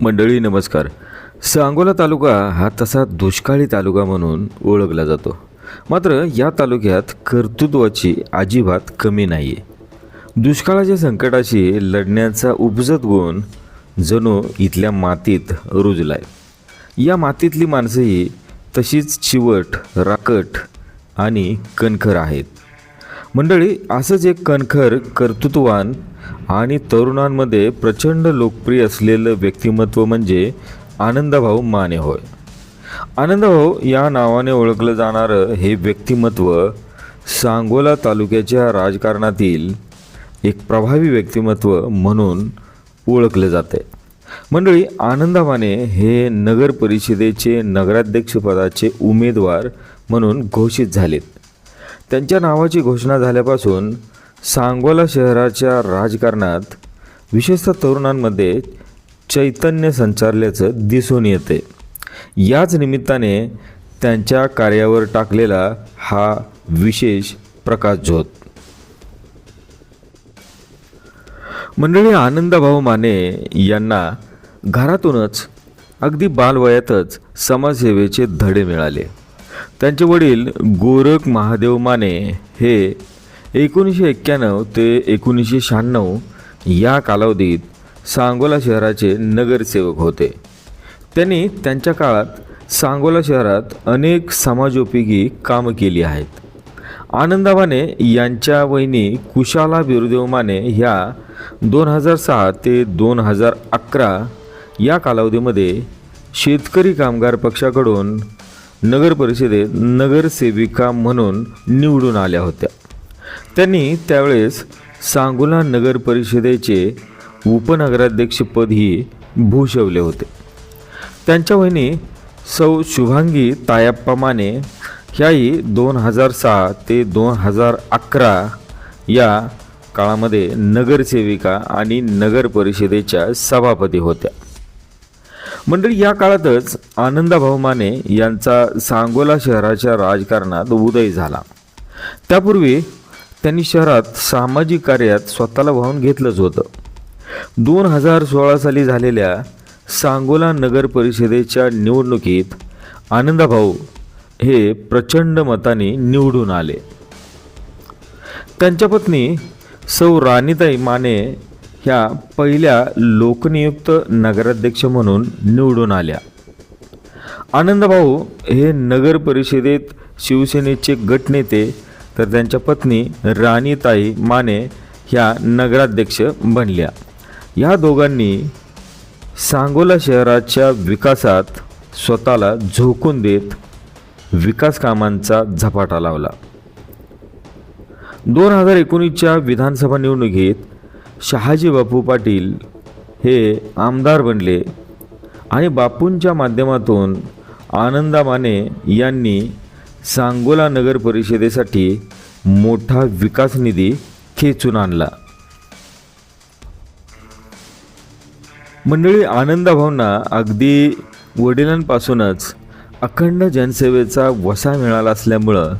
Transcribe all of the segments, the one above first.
मंडळी नमस्कार. सांगोला तालुका हा तसा दुष्काळी तालुका म्हणून ओळखला जातो. मात्र या तालुक्यात कर्तृत्वाची अजिबात कमी नाही आहे दुष्काळाच्या संकटाशी लढण्याचा उपजत गुण जणू इथल्या मातीत रुजलाय. या मातीतली माणसंही तशीच चिवट राकट आणि कणखर आहेत. मंडळी असंच एक कणखर कर्तृत्ववान आणि तरुणांमध्ये प्रचंड लोकप्रिय असलेलं व्यक्तिमत्व म्हणजे आनंदभाऊ माने होय. आनंदभाऊ या नावाने ओळखलं जाणारं हे व्यक्तिमत्व सांगोला तालुक्याच्या राजकारणातील एक प्रभावी व्यक्तिमत्व म्हणून ओळखलं जाते मंडळी आनंदा माने हे नगर परिषदेचे नगराध्यक्षपदाचे उमेदवार म्हणून घोषित झालेत. त्यांच्या नावाची घोषणा झाल्यापासून सांगोला शहराच्या राजकारणात विशेषतः तरुणांमध्ये चैतन्य संचारल्याचं दिसून येते. याच निमित्ताने त्यांच्या कार्यावर टाकलेला हा विशेष प्रकाशझोत मंडळी आनंदभाऊ माने यांना घरातूनच अगदी बालवयातच समाजसेवेचे धडे मिळाले. त्यांचे वडील गोरख महादेव माने हे एकोणीसशे एक्क्याण्णव ते एकोणीसशे शहाण्णव या कालावधीत सांगोला शहराचे नगरसेवक होते. त्यांनी त्यांच्या काळात सांगोला शहरात अनेक समाजोपयोगी कामं केली आहेत. आनंदाबाने यांच्या वहिनी कुशाला बिरुदेव माने ह्या दोन हजार सहा ते दोन हजार अकरा या कालावधीमध्ये शेतकरी कामगार पक्षाकडून नगर परिषदेत नगरसेविका म्हणून निवडून आल्या होत्या. त्यांनी त्यावेळेस सांगोला नगर परिषदेचे उपनगराध्यक्षपदही भूषवले होते. त्यांच्या वहिनी सौ शुभांगी तायाप्पा माने ह्याही दोन हजार सहा ते दोन हजार अकरा या काळामध्ये नगरसेविका आणि नगर परिषदेच्या सभापती होत्या. मंडळी या काळातच आनंदाभाऊ माने यांचा सांगोला शहराच्या राजकारणात उदय झाला. त्यापूर्वी त्यांनी शहरात सामाजिक कार्यात स्वतःला वाहून घेतलंच होतं. दोन हजार सोळा साली झालेल्या सांगोला नगर परिषदेच्या निवडणुकीत आनंदाभाऊ हे प्रचंड मताने निवडून आले. त्यांच्या पत्नी सौ राणीताई माने ह्या पहिल्या लोकनियुक्त नगराध्यक्ष म्हणून निवडून आल्या. आनंदभाऊ हे नगर परिषदेत शिवसेनेचे गटनेते तर त्यांच्या पत्नी राणीताई माने ह्या नगराध्यक्ष बनल्या. या दोघांनी सांगोला शहराच्या विकासात स्वतःला झोकून देत विकास कामांचा झपाटा लावला. दोन हजार एकोणीसच्या विधानसभा निवडणुकीत शहाजी बापू पाटील हे आमदार बनले आणि बापूंच्या माध्यमातून आनंदा माने यांनी सांगोला नगर परिषदेसाठी मोठा विकास निधी खेचून आणला. मंडळी आनंदाभाऊंना अगदी वडिलांपासूनच अखंड जनसेवेचा वसा मिळाला असल्यामुळं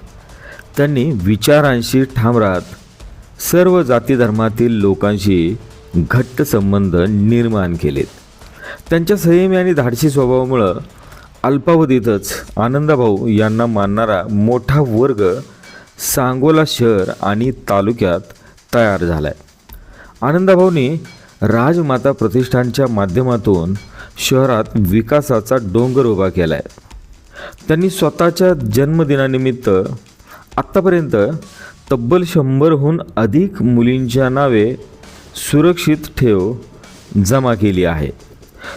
त्यांनी विचारांशी ठाम राहत सर्व जाती धर्मातील लोकांशी घट्ट संबंध निर्माण केलेत. त्यांच्या संयमी आणि धाडशी स्वभावामुळं अल्पावधीतच आनंदाभाऊ यांना मानणारा मोठा वर्ग सांगोला शहर आणि तालुक्यात तयार झाला आहे आनंदभाऊनी राजमाता प्रतिष्ठानच्या माध्यमातून शहरात विकासाचा डोंगर उभा केला आहे त्यांनी स्वतःच्या जन्मदिनानिमित्त आत्तापर्यंत तब्बल शंभरहून अधिक मुलींच्या नावे सुरक्षित ठेव जमा केली आहे.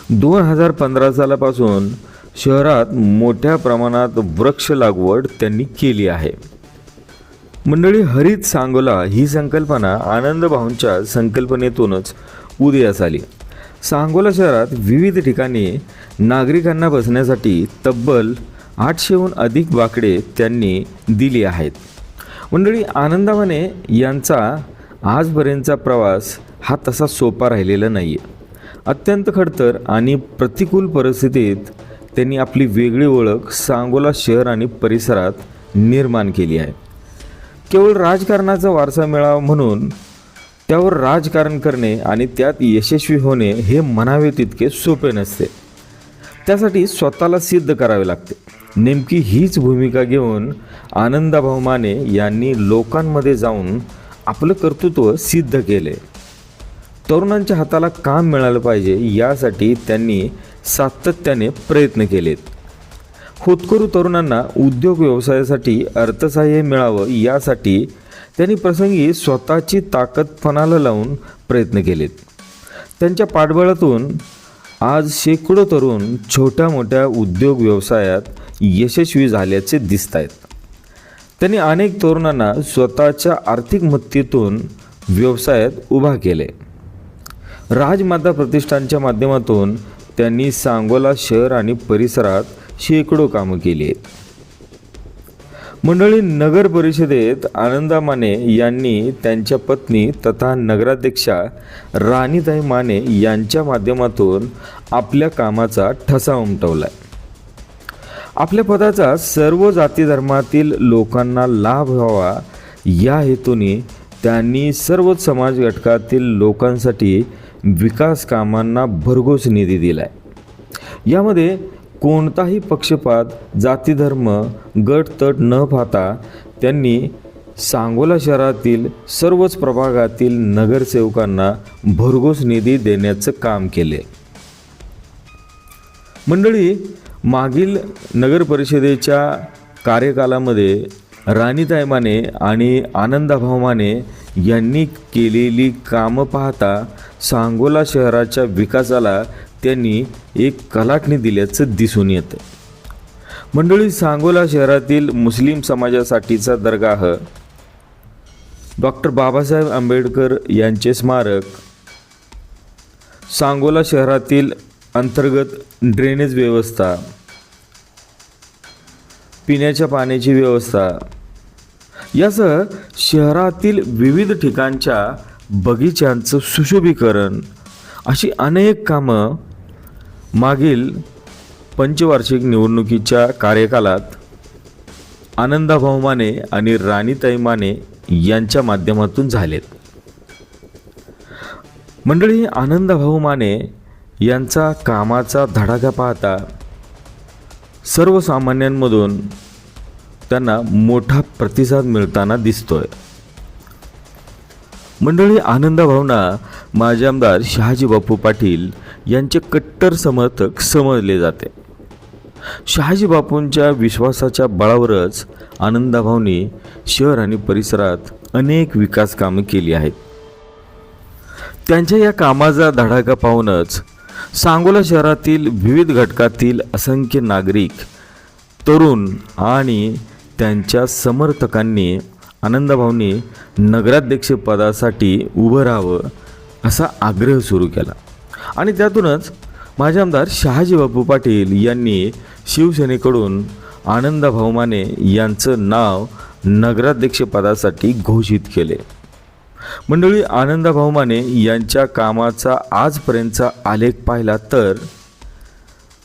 दोन हजार पंधरा सालापासून शहरात मोठ्या प्रमाणात वृक्ष लागवड त्यांनी केली आहे. मंडळी हरित सांगोला ही संकल्पना आनंदभाऊंच्या संकल्पनेतूनच उदयास आली. सांगोला शहरात विविध ठिकाणी नागरिकांना बसण्यासाठी तब्बल आठशेहून अधिक बाकडे त्यांनी दिली आहेत. मंडळी आनंदावाने यांचा आजपर्यंतचा प्रवास हा तसा सोपा राहिलेला नाही आहे अत्यंत खडतर आणि प्रतिकूल परिस्थितीत त्यांनी आपली वेगळी ओळख सांगोला शहर आणि परिसरात निर्माण केली आहे. केवळ राजकारणाचा वारसा मिळावा म्हणून त्यावर राजकारण करणे आणि त्यात यशस्वी होणे हे म्हणावे तितके सोपे नसते. त्यासाठी स्वतःला सिद्ध करावे लागते. नेमकी हीच भूमिका घेऊन आनंदाभाऊ माने यांनी लोकांमध्ये जाऊन आपलं कर्तृत्व सिद्ध केले. तरुणांच्या हाताला काम मिळालं पाहिजे यासाठी त्यांनी सातत्याने प्रयत्न केलेत. होतकरू तरुणांना उद्योग व्यवसायासाठी अर्थसहाय्य मिळावं यासाठी त्यांनी प्रसंगी स्वतःची ताकद फणाला लावून प्रयत्न केलेत. त्यांच्या पाठबळातून आज शेकडो तरुण छोट्या मोठ्या उद्योग व्यवसायात यशस्वी झाल्याचे दिसत आहेत त्यांनी अनेक तरुणांना स्वतःच्या आर्थिक मदतीतून व्यवसायात उभा केले. राजमाता प्रतिष्ठानच्या माध्यमातून त्यांनी सांगोला शहर आणि परिसरात शेकडो कामं केली आहेत. मंडळी नगर परिषदेत आनंदा माने यांनी त्यांच्या पत्नी तथा नगराध्यक्षा राणीताई माने यांच्या माध्यमातून आपल्या कामाचा ठसा उमटवला आपल्या पदाचा सर्व जाती धर्मातील लोकांना लाभ व्हावा या हेतूने त्यांनी सर्वच समाज घटकातील लोकांसाठी विकास कामांना भरघोस निधी दिलाय. यामध्ये कोणताही पक्षपात जातीधर्म गट तट न पाहता त्यांनी सांगोला शहरातील सर्वच प्रभागातील नगरसेवकांना भरघोस निधी देण्याचं काम केले मंडळी मागील नगर परिषदेच्या कार्यकालामध्ये राणीताई माने आणि आनंदाभाऊ माने यांनी केलेली कामं पाहता सांगोला शहराच्या विकासाला त्यांनी एक कलाटणी दिल्याचं दिसून येतं. मंडळी सांगोला शहरातील मुस्लिम समाजासाठीचा दरगाह डॉक्टर बाबासाहेब आंबेडकर यांचे स्मारक सांगोला शहरातील अंतर्गत ड्रेनेज व्यवस्था पिण्याच्या पाण्याची व्यवस्था. यासह शहरातील विविध ठिकाणच्या बगीच्यांचं सुशोभीकरण अशी अनेक कामं मागील पंचवार्षिक निवडणुकीच्या कार्यकालात आनंदाभाऊ माने आणि राणीताई माने यांच्या माध्यमातून झालेत. मंडळी आनंदाभाऊ माने यांचा कामाचा धडाका पाहता सर्वसामान्यांमधून त्यांना मोठा प्रतिसाद मिळताना दिसतोय. मंडळी आनंदभावना माजी आमदार शहाजी बापू पाटील यांचे कट्टर समर्थक समजले जाते. शहाजी बापूंच्या विश्वासाच्या बळावरच आनंदाभाऊनी शहर आणि परिसरात अनेक विकास कामे केली आहेत. त्यांच्या या कामाचा धडाका पाहूनच सांगोला शहरातील विविध घटकातील असंख्य नागरिक तरुण आणि त्यांच्या समर्थकांनी आनंदभाऊंनी नगराध्यक्षपदासाठी उभं राहावं असा आग्रह सुरू केला. आणि त्यातूनच माझे आमदार शहाजी बापू पाटील यांनी शिवसेनेकडून आनंदभाऊ माने यांचं नाव नगराध्यक्षपदासाठी घोषित केले. मंडळी आनंदभाऊ माने यांच्या कामाचा आजपर्यंतचा आलेख पाहिला तर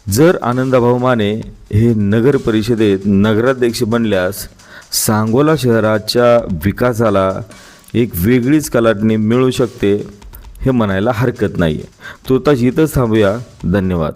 जर आनंदाभाऊ माने हे नगर परिषदेत नगराध्यक्ष बनल्यास सांगोला शहराच्या विकासाला एक वेगळीच कलाटणी मिळू शकते हे म्हणायला हरकत नाही आहे तुर्तास इथंच थांबूया. धन्यवाद.